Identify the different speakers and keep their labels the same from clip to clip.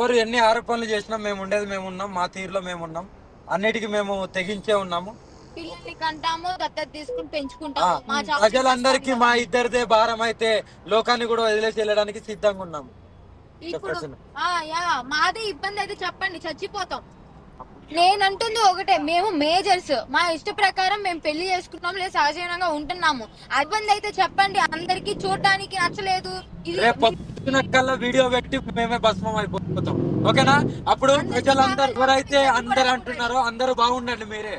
Speaker 1: ఎవరు ఎన్ని ఆరోపణలు చేసినా మేము ఉండేది మేము ఉన్నాం మా తీరులో మేము ఉన్నాం. అన్నిటికీ మేము తెగించే ఉన్నాము.
Speaker 2: పిల్లల్ని కంటాము దత్తత తీసుకుని
Speaker 1: ఆ,
Speaker 2: పెంచుకుంటాము మా
Speaker 1: ప్రజలందరికీ మా ఇద్దరిదే భారం అయితే లోకాన్ని కూడా వదిలేసి వెళ్ళడానికి సిద్ధంగా ఉన్నాము.
Speaker 2: ఇప్పుడు
Speaker 1: చెప్పేసి
Speaker 2: ఆ యా మాదే ఇబ్బంది అయితే చెప్పండి చచ్చిపోతాం. నేనంటుంది ఒకటే మేము మేజర్స్. మా ఇష్ట ప్రకారం మేము పెళ్ళి చేసుకున్నాం లేదా సహజీవనంగా ఉంటున్నాము. ఇబ్బంది అయితే చెప్పండి అందరికి చూడడానికి నచ్చలేదు.
Speaker 1: కల్లా వీడియో పెట్టి మేమే భస్మం అయిపోతాం. ఓకేనా? అప్పుడు ప్రజలందరూ ఎవరైతే అందరు అంటున్నారో అందరూ బాగుండండి మీరే.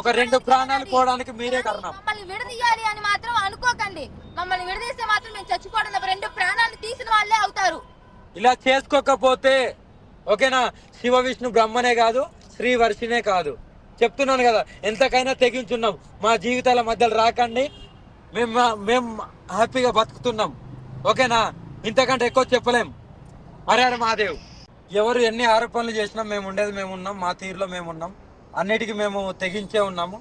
Speaker 1: ఒక రెండు ప్రాణాలు. పోవడానికి మీరే కారణం.
Speaker 2: మమ్మల్ని విడదీయాలి అని మాత్రం అనుకోకండి. మమ్మల్ని విడదీస్తే మాత్రం మేము చచ్చిపోవడం రెండు ప్రాణాలు తీసిన వాళ్ళే అవుతారు.
Speaker 1: ఇలా చేసుకోకపోతే ఓకేనా? శివ విష్ణు బ్రహ్మనే కాదు. శ్రీ వర్షినే కాదు. చెప్తున్నాను కదా ఎంతకైనా తెగించున్నాం. మా జీవితాల మధ్యలో రాకండి. మేము మేము హ్యాపీగా బతుకుతున్నాం. ఓకేనా? ఇంతకంటే ఎక్కువ చెప్పలేం. అరే అరే మహాదేవ్. ఎవరు ఎన్ని ఆరోపణలు చేసినా మేము ఉండేది మేము ఉన్నాం మా తీరులో మేము ఉన్నాం. అన్నిటికీ మేము తెగించే ఉన్నాము.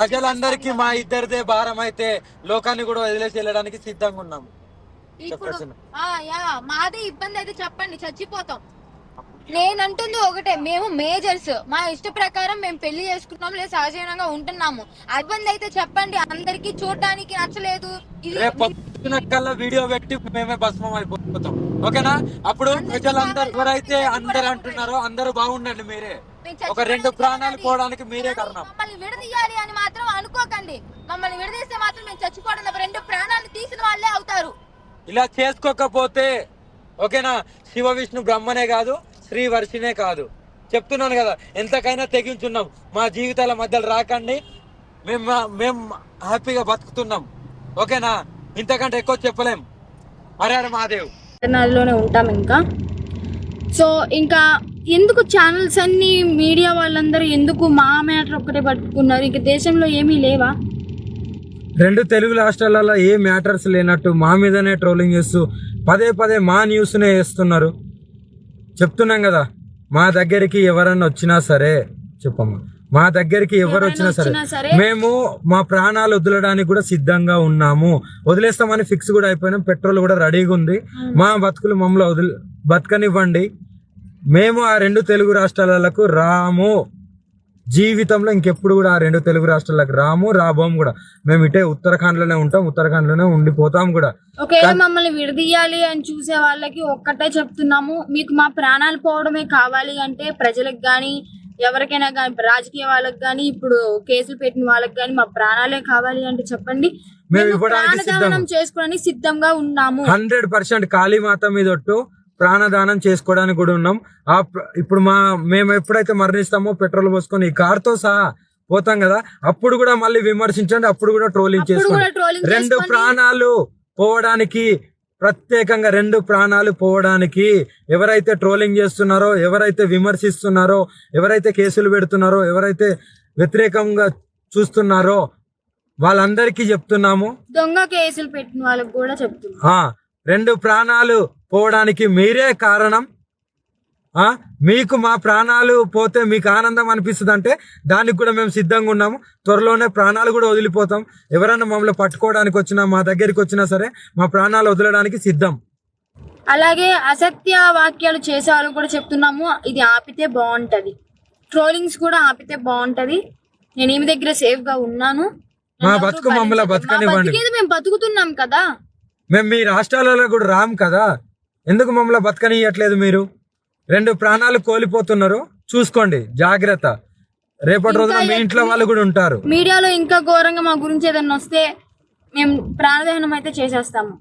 Speaker 1: ప్రజలందరికీ మా ఇద్దరిదే భారం అయితే లోకాన్ని కూడా వదిలేసి వెళ్ళడానికి సిద్ధంగా ఉన్నాము
Speaker 2: మాదే ఇబ్బంది అయితే చెప్పండి చచ్చిపోతాం. నేనంటుంది ఒకటే మేము మేజర్స్. మా ఇష్ట ప్రకారం మేము పెళ్ళి చేసుకున్నాం లేదా సహజీవనంగా ఉంటున్నాము. ఇబ్బంది అయితే చెప్పండి అందరికి చూడడానికి నచ్చలేదు.
Speaker 1: కల్లా వీడియో పెట్టి మేమే భస్మం అయిపోతాం. ఓకేనా? అప్పుడు ప్రజలందరూ ఎవరైతే అందరు అంటున్నారో అందరూ బాగుండండి మీరే. ఒక రెండు ప్రాణాలు. పోవడానికి మీరే కారణం.
Speaker 2: మమ్మల్ని విడదీయాలి అని మాత్రం అనుకోకండి. మమ్మల్ని విడదీస్తే మాత్రం మేము చచ్చిపోవడం రెండు ప్రాణాలు తీసిన వాళ్ళే అవుతారు.
Speaker 1: ఇలా చేసుకోకపోతే ఓకేనా? శివ విష్ణు బ్రహ్మనే కాదు. శ్రీ వర్షినే కాదు. చెప్తున్నాను కదా ఎంతకైనా తెగించున్నాం. మా జీవితాల మధ్యలో రాకండి. మేము మేము హ్యాపీగా బతుకుతున్నాం. ఓకేనా? ఇంతకంటే ఎక్కువ చెప్పలేం. అరే అరే మహాదేవ్.
Speaker 3: పట్టణాల్లోనే ఉంటాం ఇంకా. సో ఇంకా ఎందుకు ఛానల్స్ అన్ని మీడియా వాళ్ళందరూ ఎందుకు మా మ్యాటర్ ఒక్కటే పట్టుకున్నారు? ఇంక దేశంలో ఏమీ లేవా?
Speaker 1: రెండు తెలుగు రాష్ట్రాలలో ఏ మ్యాటర్స్ లేనట్టు మా మీదనే ట్రోలింగ్ చేస్తూ పదే పదే మా న్యూస్నే వేస్తున్నారు. చెప్తున్నాం కదా మా దగ్గరికి ఎవరన్నా వచ్చినా సరే చెప్పమ్మా మా దగ్గరికి ఎవరు వచ్చినా సరే మేము మా ప్రాణాలు వదలడానికి కూడా సిద్ధంగా ఉన్నాము. వదిలేస్తామని ఫిక్స్ కూడా అయిపోయినాం పెట్రోల్ కూడా రెడీగా ఉంది. మా బతుకులు మమ్మల్ని వదిలి బతకనివ్వండి. మేము ఆ రెండు తెలుగు రాష్ట్రాలకు రాము. జీవితంలో ఇంకెప్పుడు కూడా ఆ రెండు తెలుగు రాష్ట్రాలకు రాము రాబోము కూడా. మేము ఇటే ఉత్తరాఖండ్లోనే ఉంటాం ఉత్తరాఖండ్లోనే ఉండిపోతాం కూడా.
Speaker 3: ఒకవేళ మమ్మల్ని విడదీయాలి అని చూసే వాళ్ళకి ఒక్కటే చెప్తున్నాము. మీకు మా ప్రాణాలు పోవడమే కావాలి అంటే ప్రజలకు కానీ ఎవరికైనా కానీ రాజకీయ వాళ్ళకి కానీ ఇప్పుడు కేసులు పెట్టిన వాళ్ళకి కానీ మా ప్రాణాలే కావాలి అంటే చెప్పండి.
Speaker 1: మేము
Speaker 3: ప్రాణదానం చేసుకోవడానికి సిద్ధంగా ఉన్నాము.
Speaker 1: హండ్రెడ్ పర్సెంట్ కాళీమాత మీద ఒట్టు. ప్రాణదానం చేసుకోవడానికి కూడా ఉన్నాం. ఆ ఇప్పుడు మా మేము ఎప్పుడైతే మరణిస్తామో పెట్రోల్ పోసుకొని ఈ కార్తో సహా పోతాం కదా అప్పుడు కూడా మళ్ళీ విమర్శించండి అప్పుడు కూడా ట్రోలింగ్ చేసుకోండి. రెండు ప్రాణాలు పోవడానికి ప్రత్యేకంగా రెండు ప్రాణాలు పోవడానికి ఎవరైతే ట్రోలింగ్ చేస్తున్నారో ఎవరైతే విమర్శిస్తున్నారో ఎవరైతే కేసులు పెడుతున్నారో ఎవరైతే వ్యతిరేకంగా చూస్తున్నారో వాళ్ళందరికీ చెప్తున్నాము.
Speaker 3: దొంగ కేసులు పెట్టిన వాళ్ళకి కూడా చెప్తున్నాం.
Speaker 1: రెండు ప్రాణాలు పోవడానికి మీరే కారణం. మీకు మా ప్రాణాలు పోతే మీకు ఆనందం అనిపిస్తుంది అంటే దానికి కూడా మేము సిద్ధంగా ఉన్నాము. త్వరలోనే ప్రాణాలు కూడా వదిలిపోతాం. ఎవరైనా మమ్మల్ని పట్టుకోవడానికి వచ్చినా మా దగ్గరికి వచ్చినా సరే మా ప్రాణాలు వదలడానికి సిద్ధం.
Speaker 3: అలాగే అసత్య వాక్యాలు చేసే వాళ్ళు కూడా చెప్తున్నాము. ఇది ఆపితే బాగుంటది. ట్రోలింగ్స్ కూడా ఆపితే బాగుంటది. నేను ఈమె దగ్గర సేఫ్గా ఉన్నాను.
Speaker 1: మా బతుకు మమ్మల్ని బతకనివ్వండి.
Speaker 3: మేము బతుకుతున్నాం కదా.
Speaker 1: మేము మీ రాష్ట్రాలలో కూడా రాం కదా. ఎందుకు మమ్మల్ని బతకనియట్లేదు మీరు? రెండు ప్రాణాలు కోల్పోతున్నారు. చూసుకోండి జాగ్రత్త. రేపటి రోజున మీ ఇంట్లో వాళ్ళు కూడా ఉంటారు.
Speaker 3: మీడియాలో ఇంకా ఘోరంగా మా గురించి ఏదైనా వస్తే మేము ప్రాణదహనం అయితే చేసేస్తాము.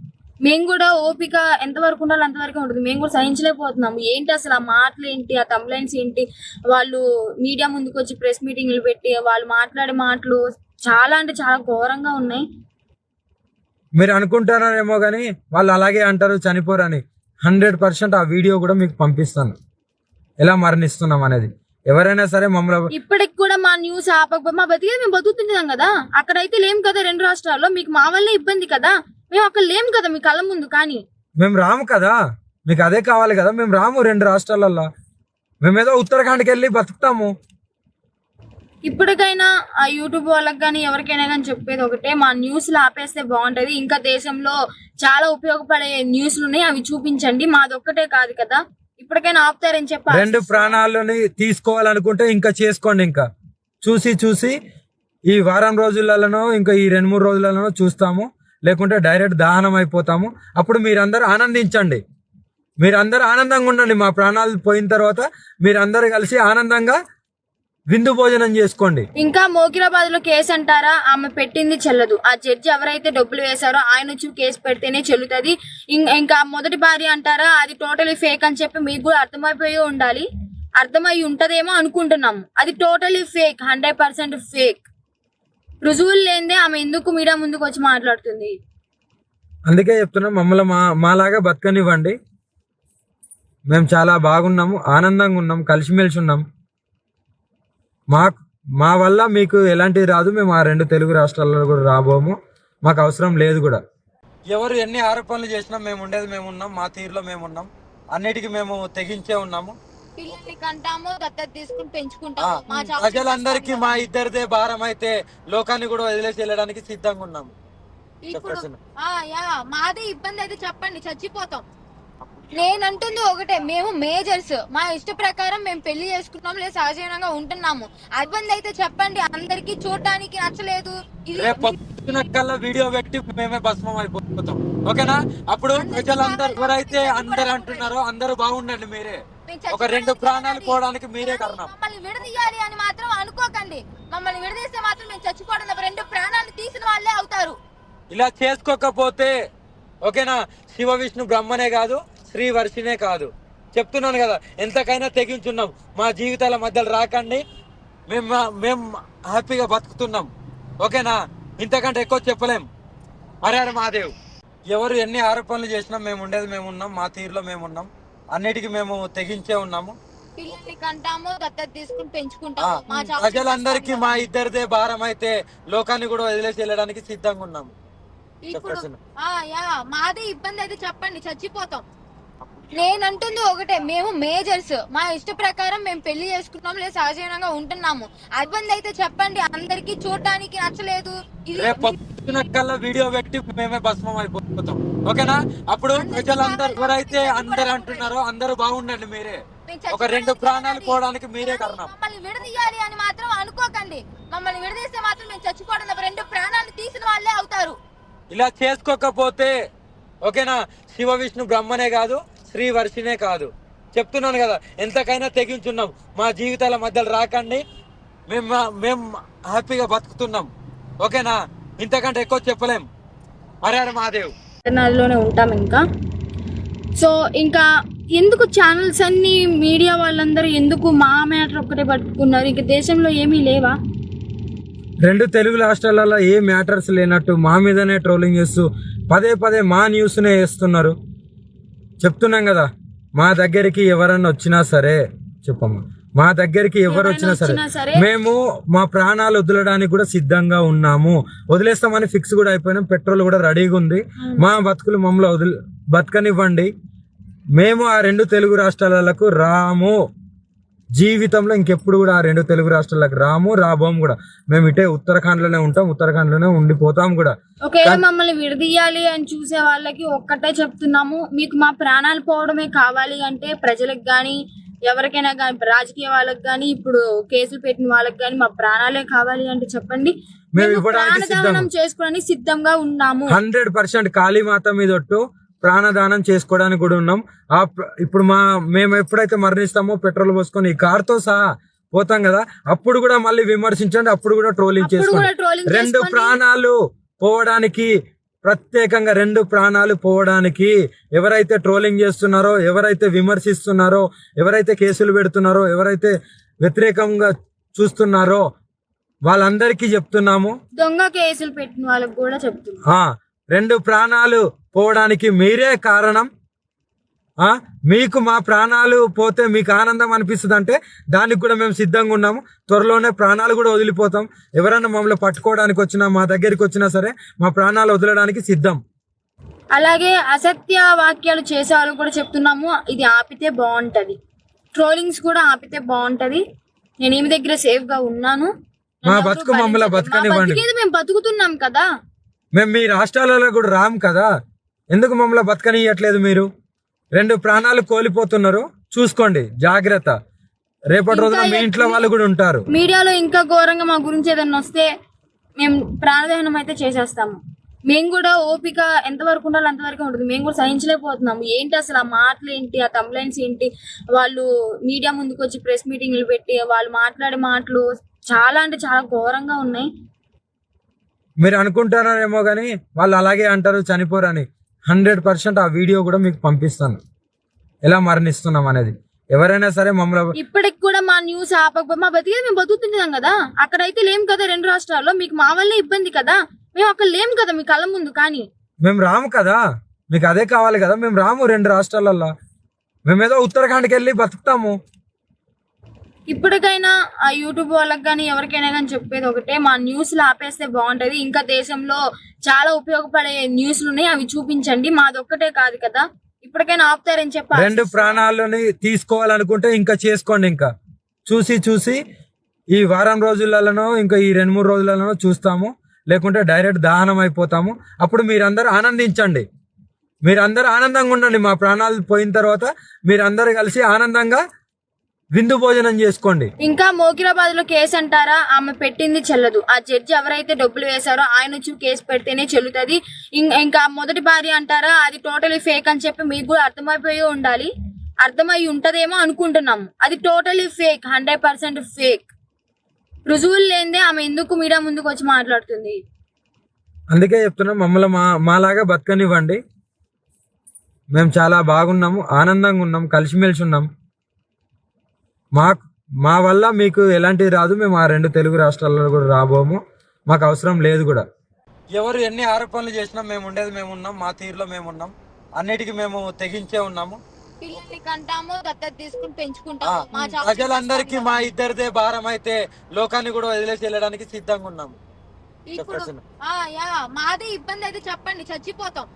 Speaker 3: మేము కూడా ఓపిక ఎంతవరకు ఉండాలో అంతవరకు ఉంటుంది. మేము కూడా సహించలేకపోతున్నాము. ఏంటి అసలు ఆ మాటలు ఏంటి ఆ కంప్లైంట్స్ ఏంటి? వాళ్ళు మీడియా ముందుకు వచ్చి ప్రెస్ మీటింగ్లు పెట్టి వాళ్ళు మాట్లాడే మాటలు చాలా అంటే చాలా ఘోరంగా ఉన్నాయి.
Speaker 1: మీరు అనుకుంటారేమో కానీ వాళ్ళు అలాగే అంటారు చనిపోరని. హండ్రెడ్ పర్సెంట్ ఆ వీడియో కూడా మీకు పంపిస్తాను. ఎలా మరణిస్తున్నాం అనేది. ఎవరైనా సరే మమ్మల్ని
Speaker 3: ఇప్పటికి కూడా మా న్యూస్ ఆపకపోతే మా బతికేది మేము బతుకుతున్నాం కదా. అక్కడైతే లేం కదా రెండు రాష్ట్రాల్లో మీకు మా వల్లే ఇబ్బంది కదా. మేము అక్కడ లేం కదా మీ కళ్ళ ముందు కానీ.
Speaker 1: మేము రాము కదా. మీకు అదే కావాలి కదా. మేము రాము రెండు రాష్ట్రాలల్లో. మేమేదో ఉత్తరాఖండ్కి వెళ్ళి బతుకుతాము.
Speaker 3: ఇప్పటికైనా ఆ యూట్యూబ్ వాళ్ళకి కానీ ఎవరికైనా కానీ చెప్పేది ఒకటే మా న్యూస్లు ఆపేస్తే బాగుంటుంది. ఇంకా దేశంలో చాలా ఉపయోగపడే న్యూస్లు ఉన్నాయి అవి చూపించండి. మాది ఒక్కటే కాదు కదా. ఇప్పటికైనా ఆపుతారని చెప్పి
Speaker 1: రెండు ప్రాణాలని తీసుకోవాలనుకుంటే ఇంకా చేసుకోండి ఇంకా. చూసి చూసి ఈ వారం రోజులలోనో ఇంకా ఈ రెండు మూడు రోజులలోనో చూస్తాము. లేకుంటే డైరెక్ట్ దహనం అయిపోతాము. అప్పుడు మీరందరూ ఆనందించండి. మీరందరూ ఆనందంగా ఉండండి. మా ప్రాణాలు పోయిన తర్వాత మీరందరూ కలిసి ఆనందంగా విందు భోజనం చేసుకోండి.
Speaker 3: ఇంకా మోకిరాబాద్లో కేసు అంటారా? ఆమె పెట్టింది చెల్లదు. ఆ జడ్జి ఎవరైతే డబ్బులు వేశారో ఆయన వచ్చి కేసు పెడితేనే చెల్లుతుంది. ఇంకా మొదటి భార్య అంటారా? అది టోటలీ ఫేక్ అని చెప్పి మీకు కూడా అర్థమైపోయి ఉండాలి. అర్థమై ఉంటదేమో అనుకుంటున్నాము. అది totally fake hundred percent fake. రుజువులు లేనిదే ఆమె ఎందుకు మీడియా ముందుకు వచ్చి మాట్లాడుతుంది?
Speaker 1: అందుకే చెప్తున్నాం మమ్మల్ని మా మాలాగా బతకనివ్వండి. మేము చాలా బాగున్నాము ఆనందంగా ఉన్నాం కలిసిమెలిసి ఉన్నాం. మా మా వల్ల మీకు ఎలాంటిది రాదు. మేము ఆ రెండు తెలుగు రాష్ట్రాల్లో కూడా రాబోము. మాకు అవసరం లేదు కూడా. ఎవరు ఎన్ని ఆరోపణలు చేసినా మేము ఉండేది మేము ఉన్నాం. మా తీరులో మేము ఉన్నాం. అన్నిటికీ మేము తెగించే ఉన్నాము.
Speaker 2: పిల్లల్ని కంటాము దత్తత తీసుకుని పెంచుకుంటాము. మా
Speaker 1: ప్రజలందరికీ మా ఇద్దరిదే భారం అయితే లోకాన్ని కూడా వదిలేసి వెళ్ళడానికి సిద్ధంగా ఉన్నాము.
Speaker 2: ఇప్పుడు
Speaker 1: చెప్పేసి
Speaker 2: ఆ యా మాదే ఇబ్బంది అయితే చెప్పండి. చచ్చిపోతాం. నేనంటుంది ఒకటే మేము మేజర్స్. మా ఇష్ట ప్రకారం మేము పెళ్ళి చేసుకుంటాం లేదా సహజీవనంగా ఉంటున్నాము. ఇబ్బంది అయితే చెప్పండి అందరికి చూడటానికి నచ్చలేదు.
Speaker 1: కల్లా వీడియో పెట్టి మేమే భస్మం అయిపోతాం. ఓకేనా? అప్పుడు ప్రజలందరూ ఎవరైతే అందరు అంటున్నారో అందరూ బాగుండండి మీరే. ఒక రెండు ప్రాణాలు. పోవడానికి మీరే కారణం.
Speaker 2: మమ్మల్ని విడదీయాలి అని మాత్రం అనుకోకండి. మమ్మల్ని విడదీస్తే మాత్రం మేము చచ్చిపోవడం రెండు ప్రాణాలు తీసిన వాళ్ళే అవుతారు.
Speaker 1: ఇలా చేసుకోకపోతే ఓకేనా? శివ విష్ణు బ్రహ్మనే కాదు శ్రీ వర్షినే కాదు. చెప్తున్నాను కదా ఎంతకైనా తెగించున్నాం. మా జీవితాల మధ్యలో రాకండి. మేము మేము హ్యాపీగా బతుకుతున్నాం. ఓకేనా? ఇంతకంటే ఎక్కువ చెప్పలేం. హరే హరే మహాదేవ్ ఎవరు ఎన్ని ఆరోపణలు చేసినా మేము ఉండేది మేము ఉన్నాం మా తీరులో మేము ఉన్నాం. అన్నిటికీ మేము తెగించే ఉన్నాము. ప్రజలందరికీ మా ఇద్దరిదే భారం అయితే లోకాన్ని కూడా వదిలేసి వెళ్ళడానికి సిద్ధంగా ఉన్నాము.
Speaker 2: ఇప్పుడు
Speaker 1: చెప్పేసి
Speaker 2: ఆ యా మాదే ఇబ్బంది అయితే చెప్పండి చచ్చిపోతాం. నేనంటుంది ఒకటే మేము మేజర్స్. మా ఇష్ట ప్రకారం మేము పెళ్ళి చేసుకుంటాం లేదా సహజీవనంగా ఉంటున్నాము. ఇబ్బంది అయితే చెప్పండి అందరికి చూడటానికి నచ్చలేదు.
Speaker 1: కల్లా వీడియో పెట్టి మేమే భస్మం అయిపోతాం. ఓకేనా? అప్పుడు ప్రజలందరూ ఎవరైతే అందరు అంటున్నారో అందరూ బాగుండండి మీరే. ఒక రెండు ప్రాణాలు. పోవడానికి మీరే కారణం.
Speaker 2: మమ్మల్ని విడదీయాలి అని మాత్రం అనుకోకండి. మమ్మల్ని విడదీస్తే మాత్రం మేము చచ్చిపోవడం రెండు ప్రాణాలు
Speaker 1: ఇలా చేసుకోకపోతే ఓకేనా? శివ విష్ణు బ్రహ్మనే కాదు శ్రీ వర్షినే కాదు. చెప్తున్నాను కదా ఎంతకైనా తెగించున్నాం. మా జీవితాల మధ్యలో రాకండి. మేము మేము హ్యాపీగా బతుకుతున్నాం. ఓకేనా? ఇంతకంటే ఎక్కువ చెప్పలేం. అరే హరే మహాదేవ్.
Speaker 3: నదిలోనే ఉంటాం ఇంకా. సో ఇంకా ఎందుకు ఛానల్స్ అన్ని మీడియా వాళ్ళందరూ ఎందుకు మా మ్యాటర్ ఒక్కటే పట్టుకున్నారు? ఇంకా దేశంలో ఏమీ లేవా?
Speaker 1: రెండు తెలుగు రాష్ట్రాలలో ఏ మ్యాటర్స్ లేనట్టు మా మీదనే ట్రోలింగ్ చేస్తూ పదే పదే మా న్యూస్నే వేస్తున్నారు. చెప్తున్నాం కదా మా దగ్గరికి ఎవరన్నా వచ్చినా సరే చెప్పమ్మా. మా దగ్గరికి ఎవరు వచ్చినా సరే మేము మా ప్రాణాలు వదలడానికి కూడా సిద్ధంగా ఉన్నాము. వదిలేస్తామని ఫిక్స్ కూడా అయిపోయినాం పెట్రోల్ కూడా రెడీగా ఉంది. మా బతుకులు మమ్మల్ని వదిలి బతకనివ్వండి. మేము ఆ రెండు తెలుగు రాష్ట్రాలకు రాము. జీవితంలో ఇంకెప్పుడు కూడా ఆ రెండు తెలుగు రాష్ట్రాలకు రాము రాబోం కూడా. మేము ఇటే ఉత్తరాఖండ్లోనే ఉంటాం ఉత్తరాఖండ్లోనే ఉండిపోతాం కూడా.
Speaker 3: ఒకవేళ మమ్మల్ని విడదీయాలి అని చూసే వాళ్ళకి ఒక్కటే చెప్తున్నాము. మీకు మా ప్రాణాలు పోవడమే కావాలి అంటే ప్రజలకు కానీ ఎవరికైనా కానీ రాజకీయ వాళ్ళకి కానీ ఇప్పుడు కేసులు పెట్టిన వాళ్ళకి కానీ మా ప్రాణాలే కావాలి అంటే చెప్పండి.
Speaker 1: మేము ఇవ్వడానికి
Speaker 3: ప్రాణదానం
Speaker 1: సిద్ధం
Speaker 3: చేసుకోవడానికి సిద్ధంగా ఉన్నాము.
Speaker 1: హండ్రెడ్ పర్సెంట్ కాళీమాత మీద ప్రాణదానం చేసుకోవడానికి కూడా ఉన్నాం. ఆ ఇప్పుడు మా మేము ఎప్పుడైతే మరణిస్తామో పెట్రోల్ పోసుకొని ఈ కార్తో సహా పోతాం కదా అప్పుడు కూడా మళ్ళీ విమర్శించండి అప్పుడు కూడా ట్రోలింగ్ చేసుకోండి. రెండు ప్రాణాలు పోవడానికి ప్రత్యేకంగా రెండు ప్రాణాలు పోవడానికి ఎవరైతే ట్రోలింగ్ చేస్తున్నారో ఎవరైతే విమర్శిస్తున్నారో ఎవరైతే కేసులు పెడుతున్నారో ఎవరైతే వ్యతిరేకంగా చూస్తున్నారో వాళ్ళందరికీ చెప్తున్నాము.
Speaker 3: దొంగ కేసులు పెట్టిన వాళ్ళకి కూడా చెప్తున్నాం.
Speaker 1: రెండు ప్రాణాలు పోవడానికి మీరే కారణం. మీకు మా ప్రాణాలు పోతే మీకు ఆనందం అనిపిస్తుంది అంటే దానికి కూడా మేము సిద్ధంగా ఉన్నాము. త్వరలోనే ప్రాణాలు కూడా వదిలిపోతాం. ఎవరైనా మమ్మల్ని పట్టుకోవడానికి వచ్చినా మా దగ్గరికి వచ్చినా సరే మా ప్రాణాలు వదలడానికి సిద్ధం.
Speaker 3: అలాగే అసత్య వాక్యాలు చేసే వాళ్ళు కూడా చెప్తున్నాము. ఇది ఆపితే బాగుంటది. ట్రోలింగ్స్ కూడా ఆపితే బాగుంటది. నేను ఈమె దగ్గర సేఫ్గా ఉన్నాను?
Speaker 1: మా బతుకు మమ్మల్ని బతకనివ్వండి.
Speaker 3: మేము బతుకుతున్నాం కదా.
Speaker 1: మేము మీ రాష్ట్రాలలో కూడా రాం కదా. ఎందుకు మమ్మల్ని బతకనియట్లేదు మీరు? రెండు ప్రాణాలు కోల్పోతున్నారు. చూసుకోండి జాగ్రత్త. రేపటి రోజున మీ ఇంట్లో వాళ్ళు కూడా ఉంటారు.
Speaker 3: మీడియాలో ఇంకా ఘోరంగా మా గురించి ఏదైనా వస్తే మేము ప్రాణదహనం అయితే చేసేస్తాము. మేము కూడా ఓపిక ఎంతవరకు ఉండాలో అంతవరకు ఉంటుంది. మేము కూడా సహించలేకపోతున్నాము. ఏంటి అసలు ఆ మాటలు ఏంటి ఆ కంప్లైంట్స్ ఏంటి? వాళ్ళు మీడియా ముందుకు వచ్చి ప్రెస్ మీటింగ్లు పెట్టి వాళ్ళు మాట్లాడే మాటలు చాలా అంటే చాలా ఘోరంగా ఉన్నాయి.
Speaker 1: మీరు అనుకుంటున్నారేమో కానీ వాళ్ళు అలాగే అంటారు చనిపోరని. హండ్రెడ్ పర్సెంట్ ఆ వీడియో కూడా మీకు పంపిస్తాను. ఎలా మరణిస్తున్నాం అనేది. ఎవరైనా సరే మమ్మల్ని
Speaker 3: ఇప్పటికి కూడా మా న్యూస్ ఆపకపోతే మా బతికేది మేము బతుకుతున్నాం కదా. అక్కడైతే లేం కదా రెండు రాష్ట్రాల్లో మీకు మా వల్లే ఇబ్బంది కదా. మేము అక్కడ లేం కదా మీ కళ్ళ ముందు కానీ.
Speaker 1: మేము రాము కదా. మీకు అదే కావాలి కదా. మేము రాము రెండు రాష్ట్రాలల్లో. మేమేదో ఉత్తరాఖండ్కి వెళ్ళి బతుకుతాము.
Speaker 3: ఇప్పటికైనా ఆ యూట్యూబ్ వాళ్ళకి కానీ ఎవరికైనా కానీ చెప్పేది ఒకటే మా న్యూస్లు ఆపేస్తే బాగుంటది. ఇంకా దేశంలో చాలా ఉపయోగపడే న్యూస్లు ఉన్నాయి అవి చూపించండి. మాది ఒక్కటే కాదు కదా. ఇప్పటికైనా ఆపుతారని చెప్పి
Speaker 1: రెండు ప్రాణాలని తీసుకోవాలనుకుంటే ఇంకా చేసుకోండి ఇంకా. చూసి చూసి ఈ వారం రోజులలోనో ఇంకా ఈ రెండు మూడు రోజులలోనో చూస్తాము. లేకుంటే డైరెక్ట్ దహనం అయిపోతాము. అప్పుడు మీరందరూ ఆనందించండి. మీరందరూ ఆనందంగా ఉండండి. మా ప్రాణాలు పోయిన తర్వాత మీరందరూ కలిసి ఆనందంగా విందు భోజనం చేసుకోండి.
Speaker 3: ఇంకా మోకిరాబాద్లో కేసు అంటారా? ఆమె పెట్టింది చెల్లదు. ఆ జడ్జి ఎవరైతే డబ్బులు వేశారో ఆయన వచ్చి కేసు పెడితేనే చెల్లుతుంది. ఇంకా మొదటి భార్య అంటారా? అది టోటలీ ఫేక్ అని చెప్పి మీకు కూడా అర్థమైపోయి ఉండాలి. అర్థమై ఉంటదేమో అనుకుంటున్నాము. అది totally fake hundred percent fake. రుజువులు లేనిదే ఆమె ఎందుకు మీడియా ముందుకు వచ్చి మాట్లాడుతుంది?
Speaker 1: అందుకే చెప్తున్నాం మమ్మల్ని మా మాలాగా బతకనివ్వండి. మేము చాలా బాగున్నాము ఆనందంగా ఉన్నాం కలిసిమెలిసి ఉన్నాం. మా మా వల్ల మీకు ఎలాంటిది రాదు. మేము ఆ రెండు తెలుగు రాష్ట్రాల్లో కూడా రాబోము. మాకు అవసరం లేదు కూడా. ఎవరు ఎన్ని ఆరోపణలు చేసినా మేము ఉండేది మేము ఉన్నాం మా తీరులో మేము ఉన్నాం. అన్నిటికీ మేము తెగించే ఉన్నాము. ప్రజలందరికీ మా ఇద్దరిదే భారం అయితే లోకాన్ని కూడా వదిలేసి వెళ్ళడానికి సిద్ధంగా ఉన్నాము.
Speaker 2: మాదే ఇబ్బంది అయితే చెప్పండి చచ్చిపోతాం.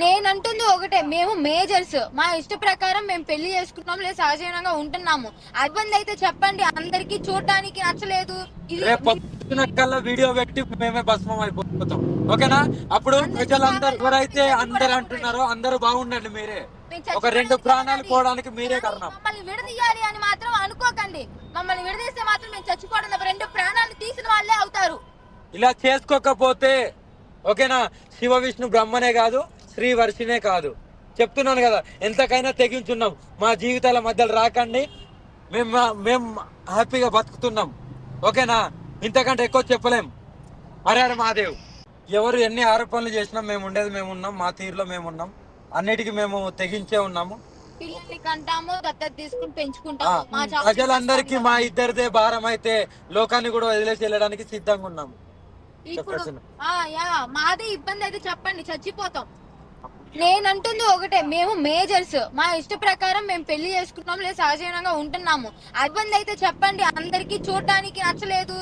Speaker 2: నేనంటుంది ఒకటే మేము మేజర్స్. మా ఇష్ట ప్రకారం మేము పెళ్ళి చేసుకున్నాం లేదా సహజీవనంగా ఉంటున్నాము. ఇబ్బంది అయితే చెప్పండి అందరికి చూడటానికి నచ్చలేదు.
Speaker 1: కల్లా వీడియో పెట్టి మేమే భస్మం అయిపోతాం. ఓకేనా? అప్పుడు ప్రజలందరూ ఎవరైతే అందరు అంటున్నారో అందరూ బాగుండండి మీరే. ఒక రెండు ప్రాణాలు. పోవడానికి మీరే కారణం.
Speaker 2: మమ్మల్ని విడదీయాలి అని మాత్రం అనుకోకండి. మమ్మల్ని విడదీస్తే మాత్రం మేము చచ్చిపోవడం రెండు ప్రాణాలు తీసిన వాళ్ళే అవుతారు.
Speaker 1: ఇలా చేసుకోకపోతే ఓకేనా? శివ విష్ణు బ్రహ్మనే కాదు. శ్రీ వర్షినే కాదు. చెప్తున్నాను కదా ఎంతకైనా తెగించున్నాం. మా జీవితాల మధ్యలో రాకండి. మేము మేము హ్యాపీగా బతుకుతున్నాం. ఓకేనా? ఇంతకంటే ఎక్కువ చెప్పలేం. హరే హరే మహాదేవ్. ఎవరు ఎన్ని ఆరోపణలు చేసినా మేము ఉండేది మేము ఉన్నాం మా తీరులో మేము ఉన్నాం. అన్నిటికీ మేము తెగించే ఉన్నాము. ప్రజలందరికీ మా ఇద్దరిదే భారం అయితే లోకాన్ని కూడా వదిలేసి వెళ్ళడానికి సిద్ధంగా ఉన్నాము
Speaker 2: మాదే ఇబ్బంది అయితే చెప్పండి చచ్చిపోతాం. నేనంటుంది ఒకటే మేము మేజర్స్. మా ఇష్ట ప్రకారం మేము పెళ్ళి చేసుకున్నాం లేదా సహజీవనంగా ఉంటున్నాము. ఇబ్బంది అయితే చెప్పండి అందరికి చూడటానికి నచ్చలేదు.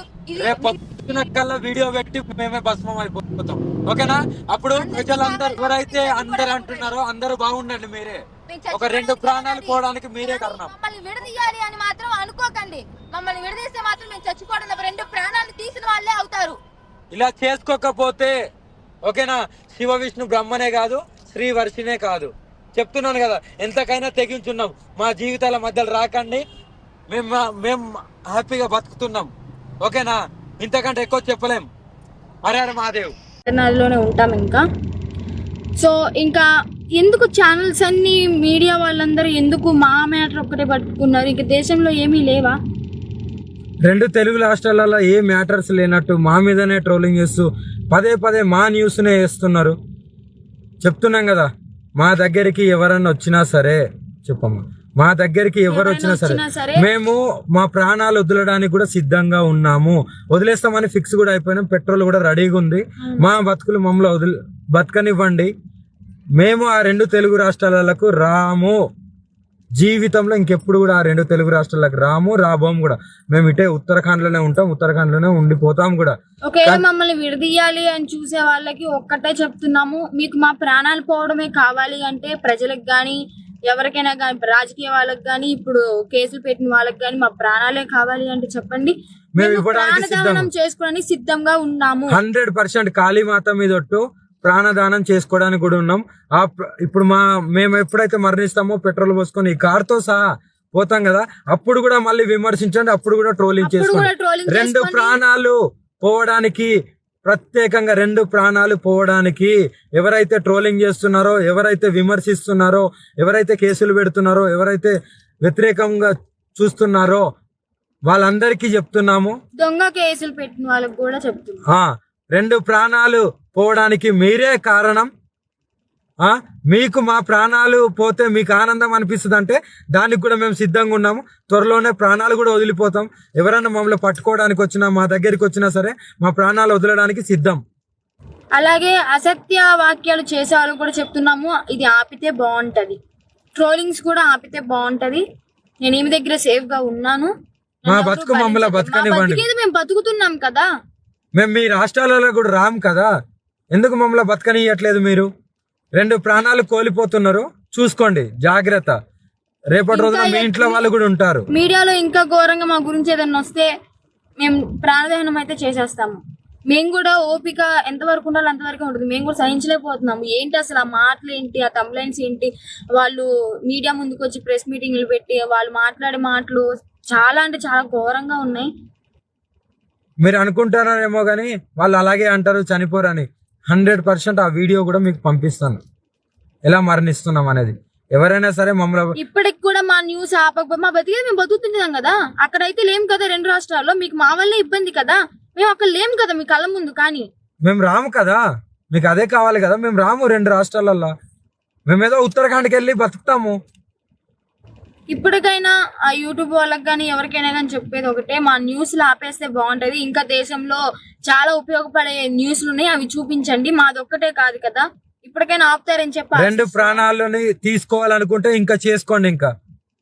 Speaker 1: కల్లా వీడియో పెట్టి మేమే భస్మం అయిపోతాం. ఓకేనా? అప్పుడు ప్రజలందరూ ఎవరైతే అందరు అంటున్నారో అందరూ బాగుండండి మీరే. ఒక రెండు ప్రాణాలు. పోవడానికి మీరే కారణం.
Speaker 2: మమ్మల్ని విడదీయాలి అని మాత్రం అనుకోకండి. మమ్మల్ని విడదీస్తే మాత్రం మేము చచ్చిపోవడం రెండు ప్రాణాలు తీసిన వాళ్ళే అవుతారు.
Speaker 1: ఇలా చేసుకోకపోతే ఓకేనా? శివ విష్ణు బ్రహ్మనే కాదు. శ్రీ వర్షినే కాదు. చెప్తున్నాను కదా ఎంతకైనా తెగించున్నాం. మా జీవితాల మధ్యలో రాకండి. మేము మేము హ్యాపీగా బతుకుతున్నాం. ఓకేనా? ఇంతకంటే ఎక్కువ చెప్పలేం. హరే హరే మహాదేవ్.
Speaker 3: నదిలోనే ఉంటాం ఇంకా. సో ఇంకా ఎందుకు ఛానల్స్ అన్ని మీడియా వాళ్ళందరూ ఎందుకు మా మ్యాటర్ ఒక్కటే పట్టుకున్నారు? ఇంక దేశంలో ఏమీ లేవా?
Speaker 1: రెండు తెలుగు రాష్ట్రాలలో ఏ మ్యాటర్స్ లేనట్టు మా మీదనే ట్రోలింగ్ చేస్తూ పదే పదే మా న్యూస్నే వేస్తున్నారు. చెప్తున్నాం కదా మా దగ్గరికి ఎవరన్నా వచ్చినా సరే చెప్పమ్మా మా దగ్గరికి ఎవరు వచ్చినా సరే మేము మా ప్రాణాలు వదలడానికి కూడా సిద్ధంగా ఉన్నాము. వదిలేస్తామని ఫిక్స్ కూడా అయిపోయినాం పెట్రోల్ కూడా రెడీగా ఉంది. మా బతుకులు మమ్మల్ని వదిలి బతకనివ్వండి. మేము ఆ రెండు తెలుగు రాష్ట్రాలకు రాము. జీవితంలో ఇంకెప్పుడు కూడా ఆ రెండు తెలుగు రాష్ట్రాలకు రాము రాబోము కూడా. మేము ఇటే ఉత్తరాఖండ్లోనే ఉంటాం ఉత్తరాఖండ్లోనే ఉండిపోతాం కూడా.
Speaker 3: ఒకవేళ మమ్మల్ని విడదీయాలి అని చూసే వాళ్ళకి ఒక్కటే చెప్తున్నాము. మీకు మా ప్రాణాలు పోవడమే కావాలి అంటే ప్రజలకు కానీ ఎవరికైనా కానీ రాజకీయ వాళ్ళకి కానీ ఇప్పుడు కేసులు పెట్టిన వాళ్ళకి కానీ మా ప్రాణాలే కావాలి అంటే చెప్పండి.
Speaker 1: మేము ఇవ్వడానికి సిద్ధం
Speaker 3: ప్రాణదానం చేసుకోవడానికి సిద్ధంగా ఉన్నాము.
Speaker 1: హండ్రెడ్ పర్సెంట్ కాళీమాత మీద ప్రాణదానం చేసుకోవడానికి కూడా ఉన్నాం. ఆ ఇప్పుడు మా మేము ఎప్పుడైతే మరణిస్తామో పెట్రోల్ పోసుకొని ఈ కార్తో సహా పోతాం కదా అప్పుడు కూడా మళ్ళీ విమర్శించండి అప్పుడు కూడా ట్రోలింగ్ చేసుకోండి. రెండు. ప్రాణాలు పోవడానికి ప్రత్యేకంగా రెండు ప్రాణాలు పోవడానికి ఎవరైతే ట్రోలింగ్ చేస్తున్నారో ఎవరైతే విమర్శిస్తున్నారో ఎవరైతే కేసులు పెడుతున్నారో ఎవరైతే వ్యతిరేకంగా చూస్తున్నారో వాళ్ళందరికీ చెప్తున్నాము.
Speaker 3: దొంగ కేసులు పెట్టిన వాళ్ళకి కూడా చెప్తున్నాం.
Speaker 1: రెండు ప్రాణాలు పోవడానికి మీరే కారణం. మీకు మా ప్రాణాలు పోతే మీకు ఆనందం అనిపిస్తుంది అంటే దానికి కూడా మేము సిద్ధంగా ఉన్నాము. త్వరలోనే ప్రాణాలు కూడా వదిలిపోతాం. ఎవరైనా మమ్మల్ని పట్టుకోవడానికి వచ్చినా మా దగ్గరికి వచ్చినా సరే మా ప్రాణాలు వదలడానికి సిద్ధం.
Speaker 3: అలాగే అసత్య వాక్యాలు చేసే వాళ్ళు కూడా చెప్తున్నాము. ఇది ఆపితే బాగుంటది. ట్రోలింగ్స్ కూడా ఆపితే బాగుంటది. నేను ఈమె దగ్గర సేఫ్గా ఉన్నాను?
Speaker 1: మా బతుకు మమ్మల్ని బతకనివ్వండి.
Speaker 3: మేము బతుకుతున్నాం కదా.
Speaker 1: మేము మీ రాష్ట్రాలలో కూడా రాము కదా. ఎందుకు మమ్మల్ని బతకనియట్లేదు మీరు? రెండు ప్రాణాలు కోల్పోతున్నారు. చూసుకోండి జాగ్రత్త. రేపటి రోజున మీ ఇంట్లో వాళ్ళు కూడా ఉంటారు.
Speaker 3: మీడియాలో ఇంకా ఘోరంగా మా గురించి ఏదైనా వస్తే మేము ప్రాణదహనం అయితే చేసేస్తాము. మేము కూడా ఓపిక ఎంతవరకు ఉండాలో అంతవరకు ఉంటుంది. మేము కూడా సహించలేకపోతున్నాము. ఏంటి అసలు ఆ మాటలు ఏంటి ఆ కంప్లైంట్స్ ఏంటి? వాళ్ళు మీడియా ముందుకు వచ్చి ప్రెస్ మీటింగ్లు పెట్టి వాళ్ళు మాట్లాడే మాటలు చాలా అంటే చాలా ఘోరంగా ఉన్నాయి.
Speaker 1: మీరు అనుకుంటారేమో కానీ వాళ్ళు అలాగే అంటారు చనిపోరని. హండ్రెడ్ పర్సెంట్ ఆ వీడియో కూడా మీకు పంపిస్తాను. ఎలా మరణిస్తున్నాం అనేది. ఎవరైనా సరే మమ్మల్ని
Speaker 3: ఇప్పటికి కూడా మా న్యూస్ ఆపకపోతే మా బతికేది మేము బతుకుతున్నాం కదా. అక్కడైతే లేం కదా రెండు రాష్ట్రాల్లో మీకు మా వల్లే ఇబ్బంది కదా. మేము అక్కడ లేం కదా మీ కళ్ళ ముందు కానీ.
Speaker 1: మేము రాము కదా. మీకు అదే కావాలి కదా. మేము రాము రెండు రాష్ట్రాలల్లో. మేమేదో ఉత్తరాఖండ్కి వెళ్ళి బతుకుతాము.
Speaker 3: ఇప్పటికైనా ఆ యూట్యూబ్ వాళ్ళకి కానీ ఎవరికైనా కానీ చెప్పేది ఒకటే. మా న్యూస్లు ఆపేస్తే బాగుంటది. ఇంకా దేశంలో చాలా ఉపయోగపడే న్యూస్లు ఉన్నాయి అవి చూపించండి. మాది ఒక్కటే కాదు కదా. ఇప్పటికైనా ఆపుతారని చెప్పి
Speaker 1: రెండు. ప్రాణాలని తీసుకోవాలనుకుంటే ఇంకా చేసుకోండి ఇంకా.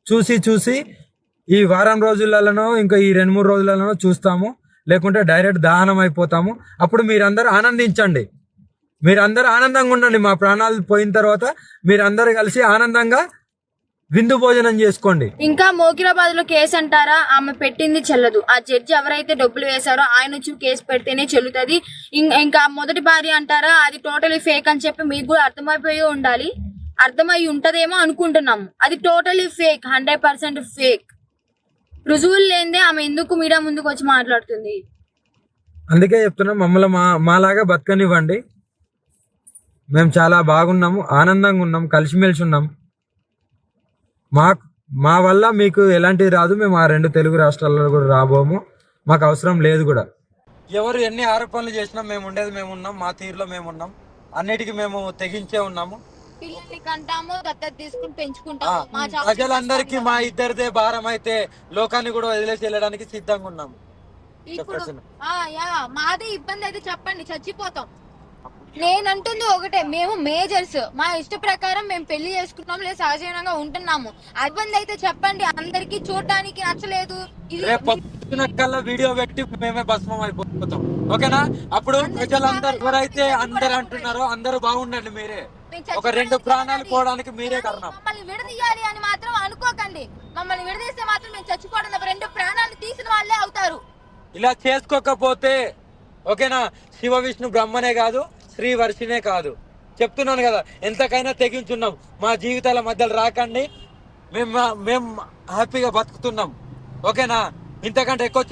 Speaker 1: చూసి చూసి ఈ వారం రోజులలోనో ఇంకా ఈ రెండు మూడు రోజులలోనో చూస్తాము. లేకుంటే డైరెక్ట్ దహనం అయిపోతాము. అప్పుడు మీరందరూ ఆనందించండి. మీరందరూ ఆనందంగా ఉండండి. మా ప్రాణాలు పోయిన తర్వాత మీరందరూ కలిసి ఆనందంగా విందు భోజనం చేసుకోండి.
Speaker 3: ఇంకా మోకిరాబాద్లో కేసు అంటారా? ఆమె పెట్టింది చెల్లదు. ఆ జడ్జి ఎవరైతే డబ్బులు వేశారో ఆయన వచ్చి కేసు పెడితేనే చెల్లుతుంది. ఇంకా మొదటి భార్య అంటారా? అది టోటలీ ఫేక్ అని చెప్పి మీకు కూడా అర్థమైపోయి ఉండాలి. అర్థమై ఉంటదేమో అనుకుంటున్నాము అది totally fake hundred percent fake. రుజువులు లేనిదే ఆమె ఎందుకు మీడియా ముందుకు వచ్చి మాట్లాడుతుంది?
Speaker 1: అందుకే చెప్తున్నాం మమ్మల్ని మా మాలాగా బతకనివ్వండి. మేము చాలా బాగున్నాము ఆనందంగా ఉన్నాం కలిసిమెలిసి ఉన్నాం. మా మా వల్ల మీకు ఎలాంటిది రాదు. మేము ఆ రెండు తెలుగు రాష్ట్రాల్లో కూడా రాబోము. మాకు అవసరం లేదు కూడా. ఎవరు ఎన్ని ఆరోపణలు చేసినా మేము ఉండేది మేము ఉన్నాం మా తీరులో మేము ఉన్నాం. అన్నిటికీ మేము తెగించే ఉన్నాము.
Speaker 2: పిల్లల్ని కంటాము దత్తత తీసుకుని
Speaker 1: ఆ,
Speaker 2: పెంచుకుంటాము మా
Speaker 1: ప్రజలందరికీ మా ఇద్దరిదే భారం అయితే లోకాన్ని కూడా వదిలేసి వెళ్ళడానికి సిద్ధంగా ఉన్నాము.
Speaker 2: ఇప్పుడు
Speaker 1: చెప్పేసి
Speaker 2: ఆ యా మాదే ఇబ్బంది అయితే చెప్పండి. చచ్చిపోతాం. నేనంటుంది ఒకటే మేము మేజర్స్. మా ఇష్ట ప్రకారం మేము పెళ్ళి చేసుకున్నాం లేదా సహజీవనంగా ఉంటున్నాము. ఇబ్బంది అయితే చెప్పండి అందరికి చూడడానికి నచ్చలేదు.
Speaker 1: కల్లా వీడియో పెట్టి మేమే భస్మం అయిపోతాం. ఓకేనా? అప్పుడు ప్రజలందరూ ఎవరైతే అందరు అంటున్నారో అందరూ బాగుండండి మీరే. ఒక రెండు ప్రాణాలు. పోవడానికి మీరే కారణం.
Speaker 2: మమ్మల్ని విడదీయాలి అని మాత్రం అనుకోకండి. మమ్మల్ని విడదీస్తే మాత్రం మేము చచ్చిపోవడం రెండు ప్రాణాలు తీసిన వాళ్ళే అవుతారు.
Speaker 1: ఇలా చేసుకోకపోతే ఓకేనా? శివ విష్ణు బ్రహ్మనే కాదు. శ్రీవర్షినే కాదు. చెప్తున్నాను కదా ఎంతకైనా తెగించున్నాం. మా జీవితాల మధ్యలో రాకండి. మేము మేము హ్యాపీగా బతుకుతున్నాం. ఓకేనా? ఇంతకంటే ఎక్కువ